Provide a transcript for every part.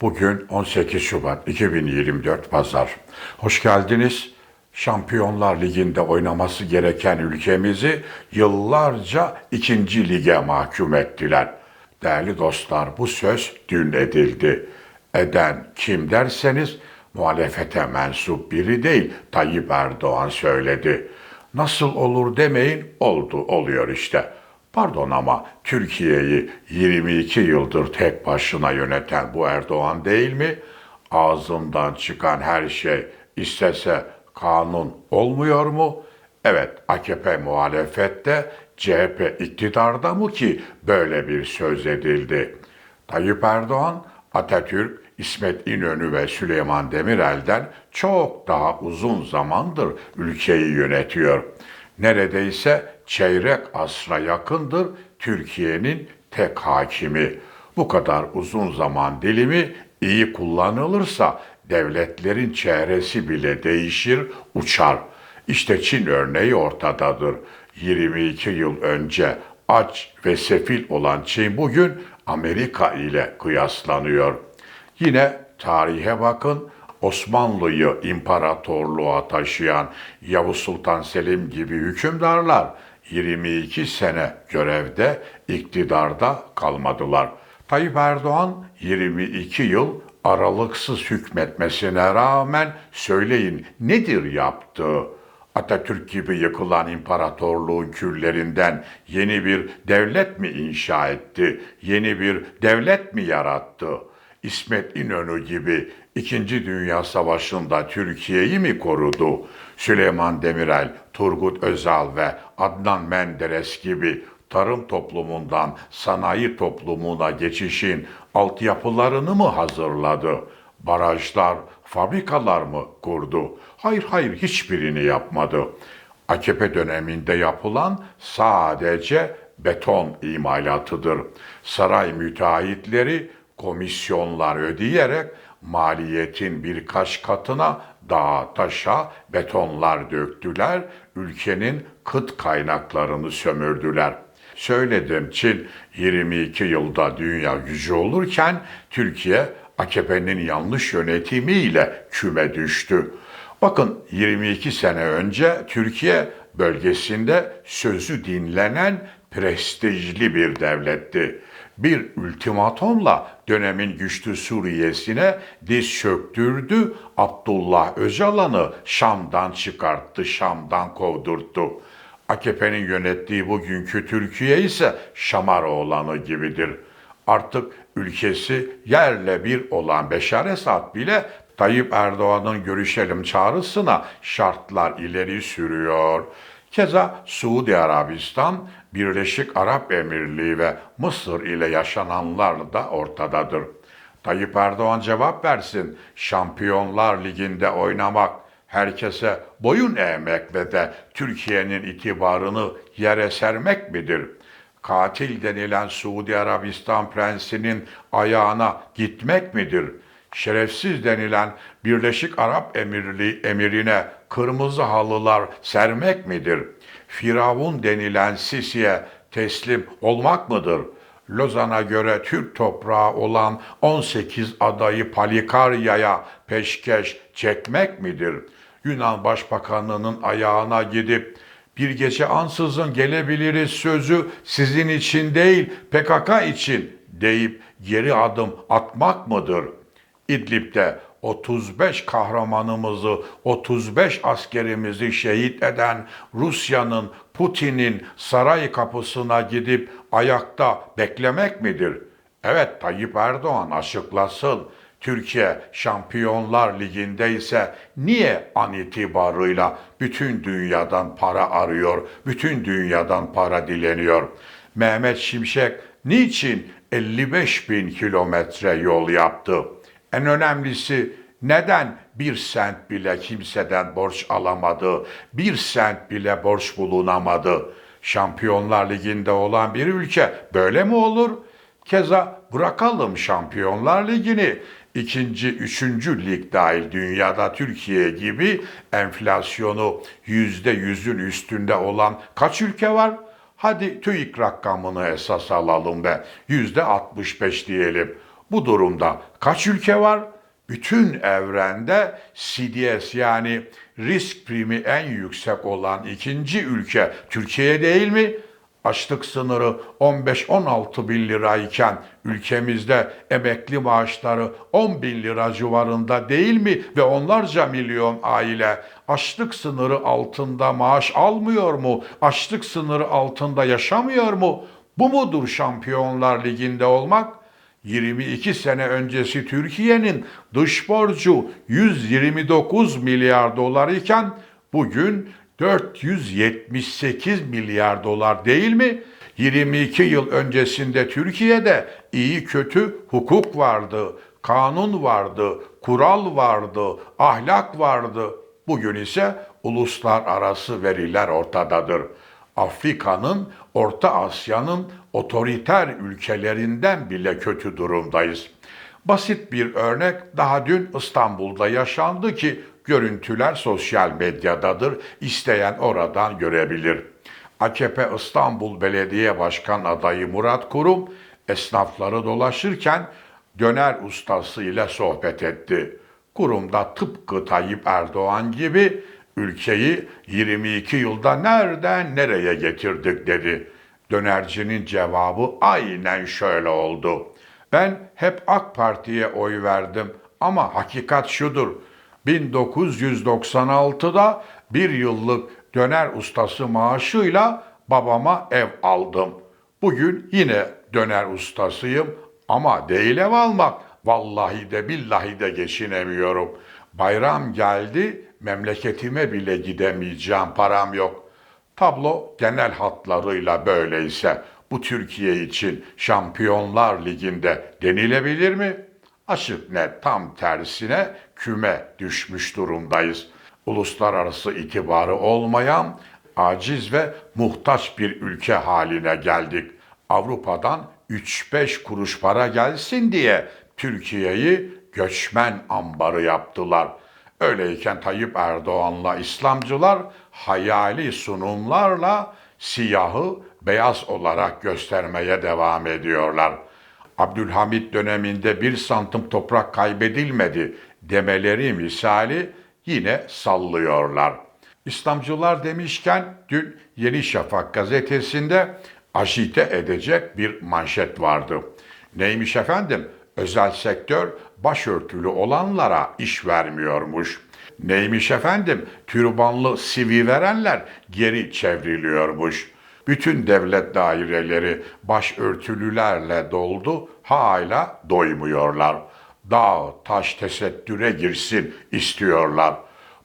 Bugün 18 Şubat 2024 Pazar. Hoş geldiniz. Şampiyonlar Ligi'nde oynaması gereken ülkemizi yıllarca ikinci lige mahkum ettiler. Değerli dostlar bu söz dün edildi. Eden kim derseniz muhalefete mensup biri değil Tayyip Erdoğan söyledi. Nasıl olur demeyin oldu oluyor işte. Pardon ama Türkiye'yi 22 yıldır tek başına yöneten bu Erdoğan değil mi? Ağzından çıkan her şey istese kanun olmuyor mu? Evet AKP muhalefette, CHP iktidarda mı ki böyle bir söz edildi? Tayyip Erdoğan, Atatürk, İsmet İnönü ve Süleyman Demirel'den çok daha uzun zamandır ülkeyi yönetiyor. Neredeyse çeyrek asra yakındır Türkiye'nin tek hakimi. Bu kadar uzun zaman dilimi iyi kullanılırsa devletlerin çehresi bile değişir, uçar. İşte Çin örneği ortadadır. 22 yıl önce aç ve sefil olan Çin bugün Amerika ile kıyaslanıyor. Yine tarihe bakın. Osmanlı'yı imparatorluğa taşıyan Yavuz Sultan Selim gibi hükümdarlar 22 sene görevde, iktidarda kalmadılar. Tayyip Erdoğan 22 yıl aralıksız hükmetmesine rağmen söyleyin nedir yaptığı? Atatürk gibi yıkılan imparatorluğun küllerinden yeni bir devlet mi inşa etti? Yeni bir devlet mi yarattı? İsmet İnönü gibi İkinci Dünya Savaşı'nda Türkiye'yi mi korudu? Süleyman Demirel, Turgut Özal ve Adnan Menderes gibi tarım toplumundan sanayi toplumuna geçişin altyapılarını mı hazırladı? Barajlar, fabrikalar mı kurdu? Hayır hayır hiçbirini yapmadı. AKP döneminde yapılan sadece beton imalatıdır. Saray müteahhitleri komisyonlar ödeyerek maliyetin birkaç katına dağa taşa betonlar döktüler, ülkenin kıt kaynaklarını sömürdüler. Söyledim Çin 22 yılda dünya gücü olurken Türkiye AKP'nin yanlış yönetimiyle küme düştü. Bakın 22 sene önce Türkiye bölgesinde sözü dinlenen prestijli bir devletti. Bir ultimatomla dönemin güçlü Suriye'sine diz çöktürdü, Abdullah Öcalan'ı Şam'dan çıkarttı, Şam'dan kovdurttu. AKP'nin yönettiği bugünkü Türkiye ise Şamaroğlanı gibidir. Artık ülkesi yerle bir olan Beşar Esad bile Tayyip Erdoğan'ın görüşelim çağrısına şartlar ileri sürüyor. Keza Suudi Arabistan, Birleşik Arap Emirliği ve Mısır ile yaşananlar da ortadadır. Tayyip Erdoğan cevap versin. Şampiyonlar Ligi'nde oynamak, herkese boyun eğmek ve de Türkiye'nin itibarını yere sermek midir? Katil denilen Suudi Arabistan prensinin ayağına gitmek midir? Şerefsiz denilen Birleşik Arap Emirliği emirine kırmızı halılar sermek midir? Firavun denilen Sisi'ye teslim olmak mıdır? Lozan'a göre Türk toprağı olan 18 adayı Palikarya'ya peşkeş çekmek midir? Yunan Başbakanı'nın ayağına gidip bir gece ansızın gelebiliriz sözü sizin için değil PKK için deyip geri adım atmak mıdır? İdlib'de 35 kahramanımızı, 35 askerimizi şehit eden Rusya'nın, Putin'in saray kapısına gidip ayakta beklemek midir? Evet Tayyip Erdoğan açıklasın. Türkiye Şampiyonlar Ligi'nde ise niye an itibarıyla bütün dünyadan para arıyor, bütün dünyadan para dileniyor? Mehmet Şimşek niçin 55 bin kilometre yol yaptı? En önemlisi neden bir sent bile kimseden borç alamadı, bir sent bile borç bulunamadı? Şampiyonlar Ligi'nde olan bir ülke böyle mi olur? Keza bırakalım Şampiyonlar Ligi'ni. İkinci, üçüncü lig dahil dünyada Türkiye gibi enflasyonu yüzde yüzün üstünde olan kaç ülke var? Hadi TÜİK rakamını esas alalım ve yüzde 65 diyelim. Bu durumda kaç ülke var? Bütün evrende CDS yani risk primi en yüksek olan ikinci ülke Türkiye değil mi? Açlık sınırı 15-16 bin lirayken ülkemizde emekli maaşları 10 bin lira civarında değil mi? Ve onlarca milyon aile açlık sınırı altında maaş almıyor mu? Açlık sınırı altında yaşamıyor mu? Bu mudur Şampiyonlar Ligi'nde olmak? 22 sene öncesi Türkiye'nin dış borcu 129 milyar dolar iken bugün 478 milyar dolar değil mi? 22 yıl öncesinde Türkiye'de iyi kötü hukuk vardı, kanun vardı, kural vardı, ahlak vardı. Bugün ise uluslararası veriler ortadadır. Afrika'nın, Orta Asya'nın otoriter ülkelerinden bile kötü durumdayız. Basit bir örnek daha dün İstanbul'da yaşandı ki görüntüler sosyal medyadadır. İsteyen oradan görebilir. AKP İstanbul Belediye Başkan adayı Murat Kurum esnafları dolaşırken döner ustası ile sohbet etti. Kurum da tıpkı Tayyip Erdoğan gibi ülkeyi 22 yılda nereden nereye getirdik dedi. Dönercinin cevabı aynen şöyle oldu. Ben hep AK Parti'ye oy verdim ama hakikat şudur. 1996'da bir yıllık döner ustası maaşıyla babama ev aldım. Bugün yine döner ustasıyım ama değil ev almak. Vallahi de billahi de geçinemiyorum. Bayram geldi, memleketime bile gidemeyeceğim, param yok. Tablo genel hatlarıyla böyleyse bu Türkiye için Şampiyonlar Ligi'nde denilebilir mi? Açık net tam tersine küme düşmüş durumdayız. Uluslararası itibarı olmayan, aciz ve muhtaç bir ülke haline geldik. Avrupa'dan 3-5 kuruş para gelsin diye Türkiye'yi göçmen ambarı yaptılar. Öyleyken Tayyip Erdoğan'la İslamcılar hayali sunumlarla siyahı beyaz olarak göstermeye devam ediyorlar. Abdülhamit döneminde bir santim toprak kaybedilmedi demeleri misali yine sallıyorlar. İslamcılar demişken dün Yeni Şafak gazetesinde ajite edecek bir manşet vardı. Neymiş efendim? Özel sektör başörtülü olanlara iş vermiyormuş. Neymiş efendim? Türbanlı CV verenler geri çevriliyormuş. Bütün devlet daireleri başörtülülerle doldu, hala doymuyorlar. Dağ, taş tesettüre girsin istiyorlar.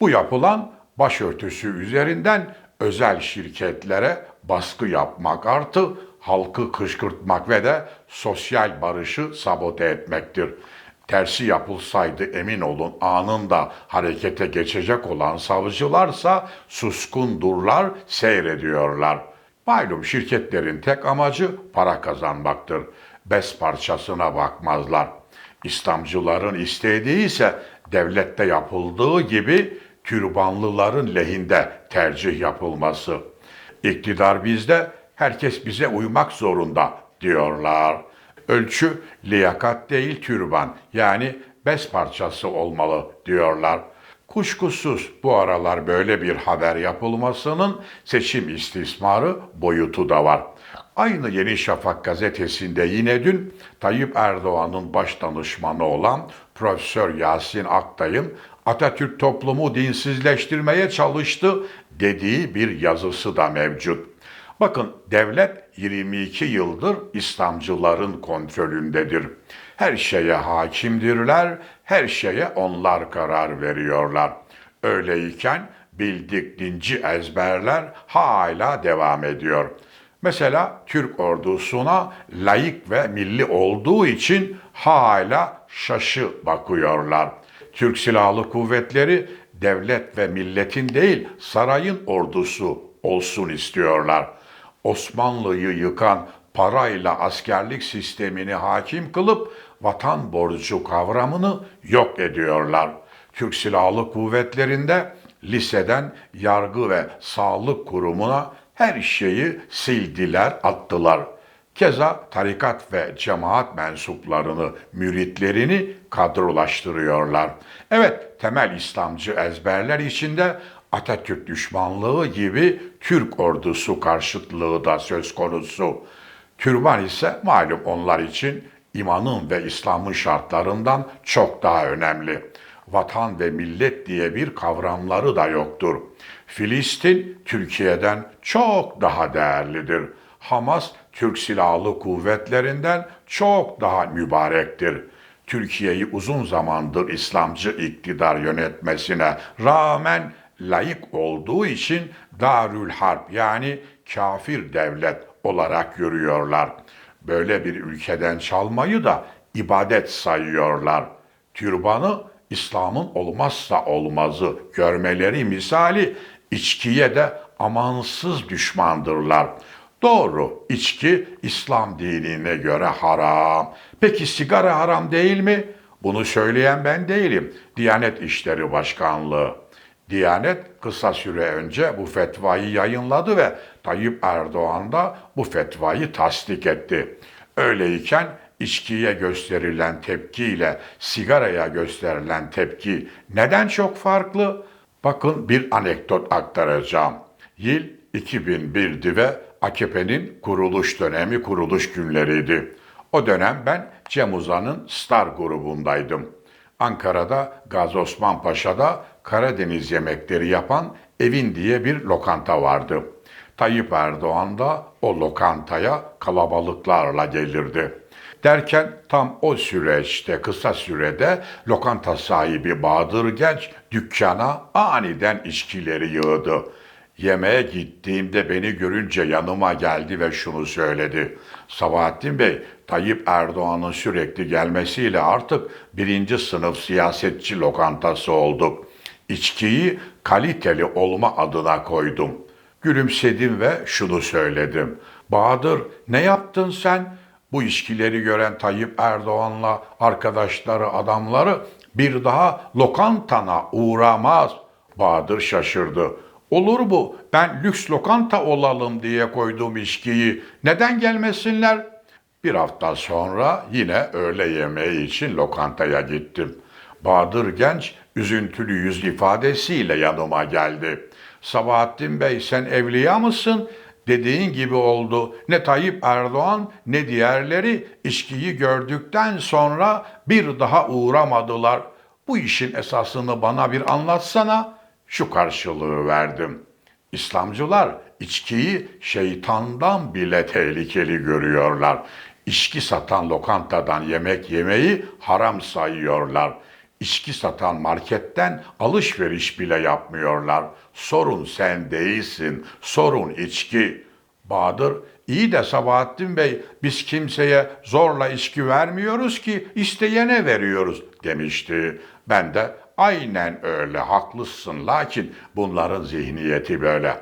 Bu yapılan başörtüsü üzerinden özel şirketlere baskı yapmak artı halkı kışkırtmak ve de sosyal barışı sabote etmektir. Tersi yapılsaydı emin olun anında harekete geçecek olan savcılarsa suskundurlar, seyrediyorlar. Malum şirketlerin tek amacı para kazanmaktır. Bes parçasına bakmazlar. İslamcıların istediği ise devlette yapıldığı gibi türbanlıların lehinde tercih yapılması. İktidar bizde, herkes bize uymak zorunda diyorlar. Ölçü liyakat değil türban yani bez parçası olmalı diyorlar. Kuşkusuz bu aralar böyle bir haber yapılmasının seçim istismarı boyutu da var. Aynı Yeni Şafak gazetesinde yine dün Tayyip Erdoğan'ın baş danışmanı olan Profesör Yasin Aktay'ın Atatürk toplumu dinsizleştirmeye çalıştı dediği bir yazısı da mevcut. Bakın devlet 22 yıldır İslamcıların kontrolündedir. Her şeye hakimdirler, her şeye onlar karar veriyorlar. Öyleyken bildik dinci ezberler hala devam ediyor. Mesela Türk ordusuna layık ve milli olduğu için hala şaşı bakıyorlar. Türk Silahlı Kuvvetleri devlet ve milletin değil sarayın ordusu olsun istiyorlar. Osmanlı'yı yıkan parayla askerlik sistemini hakim kılıp vatan borcu kavramını yok ediyorlar. Türk Silahlı Kuvvetleri'nde liseden yargı ve sağlık kurumuna her şeyi sildiler, attılar. Keza tarikat ve cemaat mensuplarını, müritlerini kadrolaştırıyorlar. Evet, temel İslamcı ezberler içinde Atatürk düşmanlığı gibi Türk ordusu karşıtlığı da söz konusu. Türban ise malum onlar için imanın ve İslam'ın şartlarından çok daha önemli. Vatan ve millet diye bir kavramları da yoktur. Filistin Türkiye'den çok daha değerlidir. Hamas Türk Silahlı Kuvvetlerinden çok daha mübarektir. Türkiye'yi uzun zamandır İslamcı iktidar yönetmesine rağmen layık olduğu için Darül Harp yani kafir devlet olarak görüyorlar. Böyle bir ülkeden çalmayı da ibadet sayıyorlar. Türbanı İslam'ın olmazsa olmazı görmeleri misali içkiye de amansız düşmandırlar. Doğru, içki İslam dinine göre haram. Peki sigara haram değil mi? Bunu söyleyen ben değilim. Diyanet İşleri Başkanlığı. Diyanet kısa süre önce bu fetvayı yayınladı ve Tayyip Erdoğan da bu fetvayı tasdik etti. Öyleyken içkiye gösterilen tepkiyle sigaraya gösterilen tepki neden çok farklı? Bakın bir anekdot aktaracağım. Yıl 2001'di ve AKP'nin kuruluş dönemi kuruluş günleriydi. O dönem ben Cem Uzan'ın Star grubundaydım. Ankara'da Gazi Osman Paşa'da Karadeniz yemekleri yapan Evin diye bir lokanta vardı. Tayyip Erdoğan da o lokantaya kalabalıklarla gelirdi. Derken tam o süreçte kısa sürede lokanta sahibi Bahadır Genç dükkana aniden içkileri yığdı. Yemeğe gittiğimde beni görünce yanıma geldi ve şunu söyledi. Sabahattin Bey, Tayyip Erdoğan'ın sürekli gelmesiyle artık birinci sınıf siyasetçi lokantası olduk. İçkiyi kaliteli olma adına koydum. Gülümsedim ve şunu söyledim. Bahadır ne yaptın sen? Bu içkileri gören Tayyip Erdoğan'la arkadaşları adamları bir daha lokantana uğramaz. Bahadır şaşırdı. Olur mu? Ben lüks lokanta olalım diye koyduğum içkiyi neden gelmesinler? Bir hafta sonra yine öğle yemeği için lokantaya gittim. Bahadır Genç üzüntülü yüz ifadesiyle yanıma geldi. Sabahattin Bey sen evliya mısın? Dediğin gibi oldu. Ne Tayyip Erdoğan ne diğerleri içkiyi gördükten sonra bir daha uğramadılar. Bu işin esasını bana bir anlatsana.'' şu karşılığı verdim. İslamcılar içkiyi şeytandan bile tehlikeli görüyorlar. İçki satan lokantadan yemek yemeyi haram sayıyorlar. İçki satan marketten alışveriş bile yapmıyorlar. Sorun sen değilsin, sorun içki. Bahadır, iyi de Sabahattin Bey biz kimseye zorla içki vermiyoruz ki isteyene veriyoruz demişti. Ben de Aynen öyle haklısın lakin bunların zihniyeti böyle.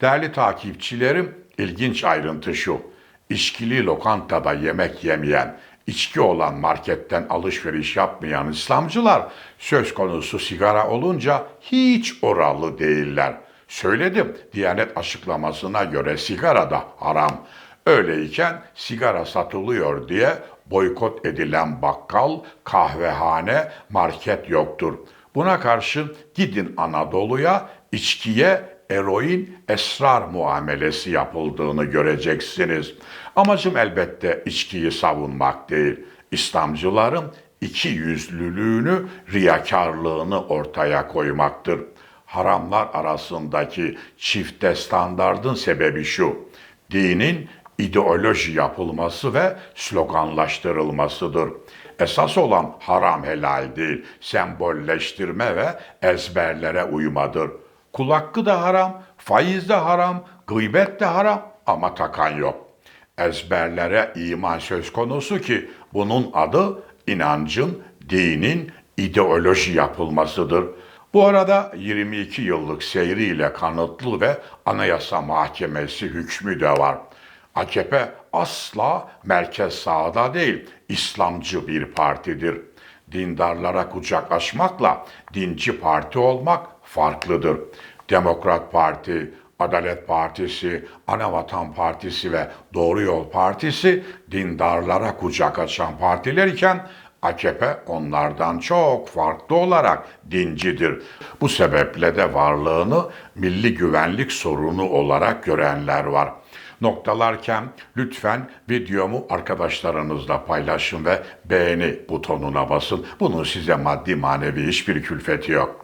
Değerli takipçilerim ilginç ayrıntı şu. İçkili lokantada yemek yemeyen, içki olan marketten alışveriş yapmayan İslamcılar söz konusu sigara olunca hiç oralı değiller. Söyledim Diyanet açıklamasına göre sigara da haram. Öyleyken sigara satılıyor diye boykot edilen bakkal, kahvehane, market yoktur. Buna karşın gidin Anadolu'ya içkiye eroin esrar muamelesi yapıldığını göreceksiniz. Amacım elbette içkiyi savunmak değil. İslamcıların iki yüzlülüğünü, riyakarlığını ortaya koymaktır. Haramlar arasındaki çifte standardın sebebi şu. Dinin ideoloji yapılması ve sloganlaştırılmasıdır. Esas olan haram helal değil, sembolleştirme ve ezberlere uymadır. Kul hakkı da haram, faiz de haram, gıybet de haram ama takan yok. Ezberlere iman söz konusu ki bunun adı inancın, dinin ideoloji yapılmasıdır. Bu arada 22 yıllık seyriyle kanıtlı ve Anayasa Mahkemesi hükmü de var. AKP asla merkez sağda değil, İslamcı bir partidir. Dindarlara kucak açmakla dinci parti olmak farklıdır. Demokrat Parti, Adalet Partisi, Anavatan Partisi ve Doğru Yol Partisi dindarlara kucak açan partiler iken AKP onlardan çok farklı olarak dincidir. Bu sebeple de varlığını milli güvenlik sorunu olarak görenler var. Noktalarken lütfen videomu arkadaşlarınızla paylaşın ve beğeni butonuna basın. Bunun size maddi manevi hiçbir külfeti yok.